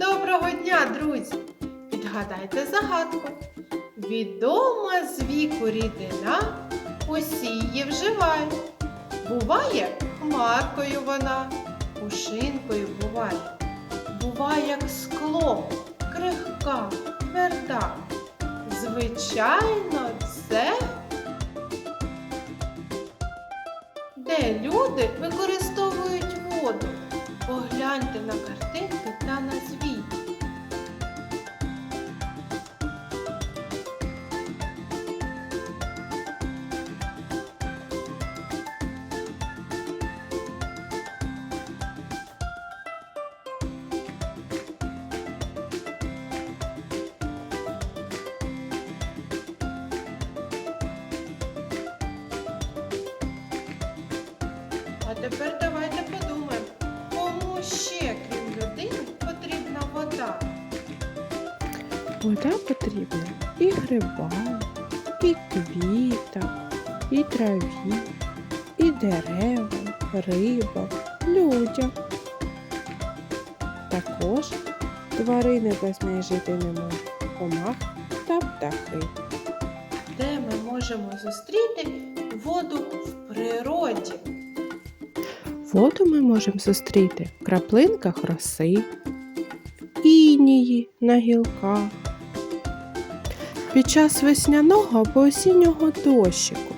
Доброго дня, друзі! Відгадайте загадку. Відома з віку рідина, усі її вживають. Буває хмаркою вона, пушинкою буває. Буває, як скло, крихка, тверда. Звичайно, це де люди використовують воду. Погляньте на картинки А тепер давайте подумаємо, кому ще, крім людини, потрібна вода. Вода потрібна і грибам, і квітам, і траві, і деревам, рибам, людям. Також тварини без неї жити не можуть, комах та птахи. Де ми можемо зустріти воду в природі? Воду ми можемо зустріти в краплинках роси, в інії на гілках, під час весняного або осіннього дощику,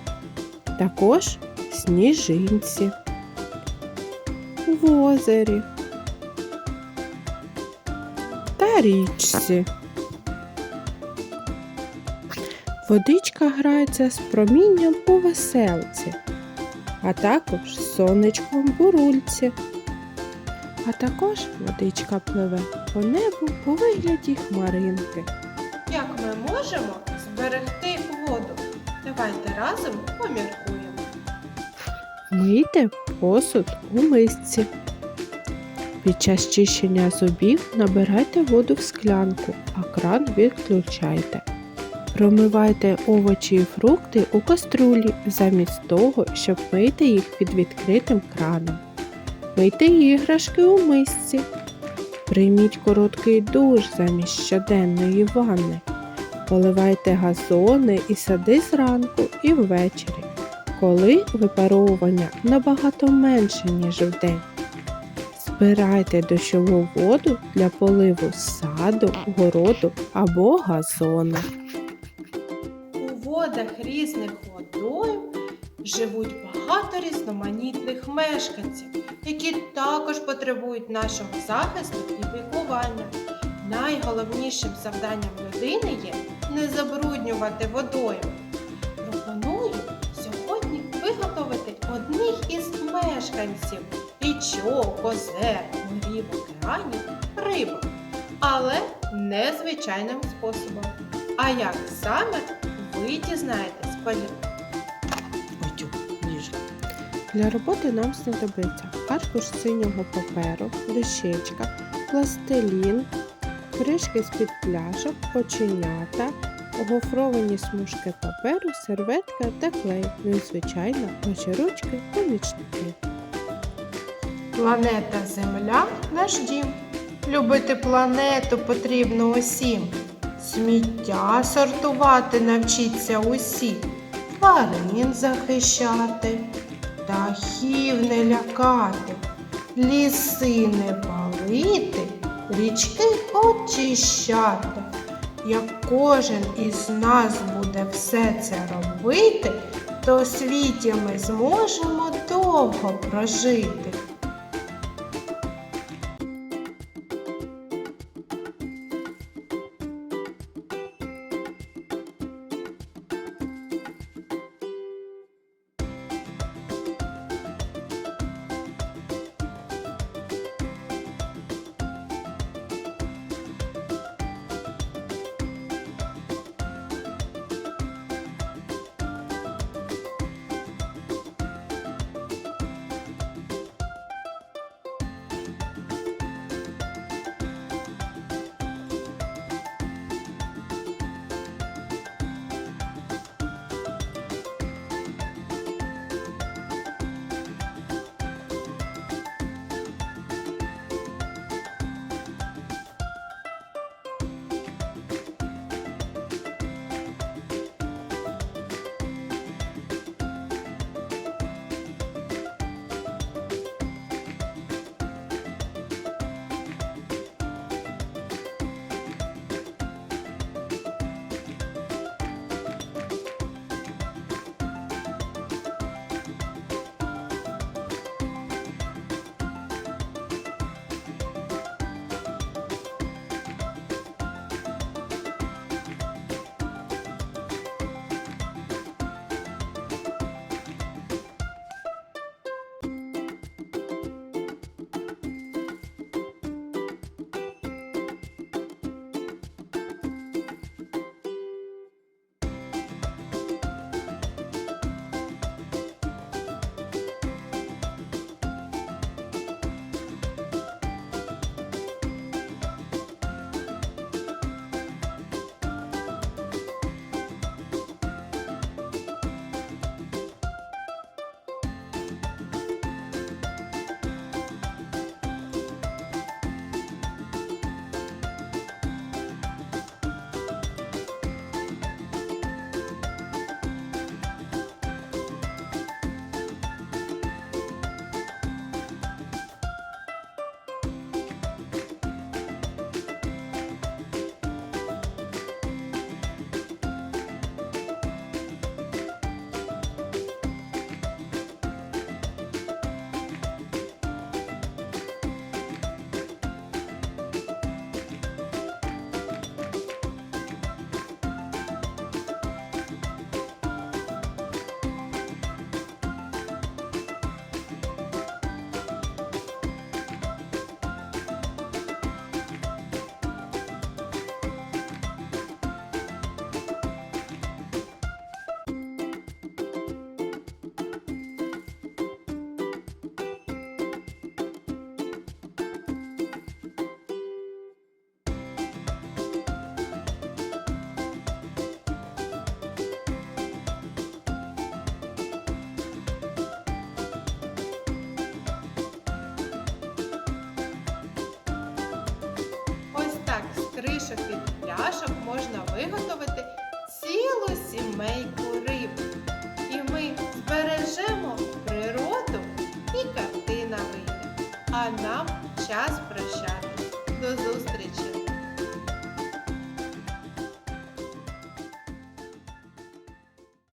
також сніжинці, в озері та річці. Водичка грається з промінням у веселці а також сонечком бурульці. А також водичка пливе по небу по вигляді хмаринки. Як ми можемо зберегти воду? Давайте разом поміркуємо. Мийте посуд у мисці. Під час чищення зубів набирайте воду в склянку, а кран відключайте. Промивайте овочі і фрукти у каструлі замість того, щоб мити їх під відкритим краном. Мийте іграшки у мисці. Прийміть короткий душ замість щоденної ванни. Поливайте газони і сади зранку і ввечері, коли випаровування набагато менше, ніж вдень. Збирайте дощову воду для поливу саду, городу або газону. Водах різних водойм живуть багато різноманітних мешканців, які також потребують нашого захисту і піклування. Найголовнішим завданням людини є не забруднювати водойм. Пропоную сьогодні виготовити одних із мешканців річок, озер, морів, океанів, рибок, але незвичайним способом. А як саме ви дізнаєтесь? Ой. Для роботи нам знадобиться аркуш синього паперу, дощечка, пластилін, кришки з-під пляшок, оченята, гофровані смужки паперу, серветка та клей, ну і звичайно, наші ручки помічники. Планета Земля наш дім. Любити планету потрібно усім. Сміття сортувати навчіться усі, тварин захищати, птахів не лякати, ліси не палити, річки очищати. Як кожен із нас буде все це робити, то світі ми зможемо довго прожити. Можна виготовити цілу сімейку риб. І ми збережемо природу і картина вийде. А нам час.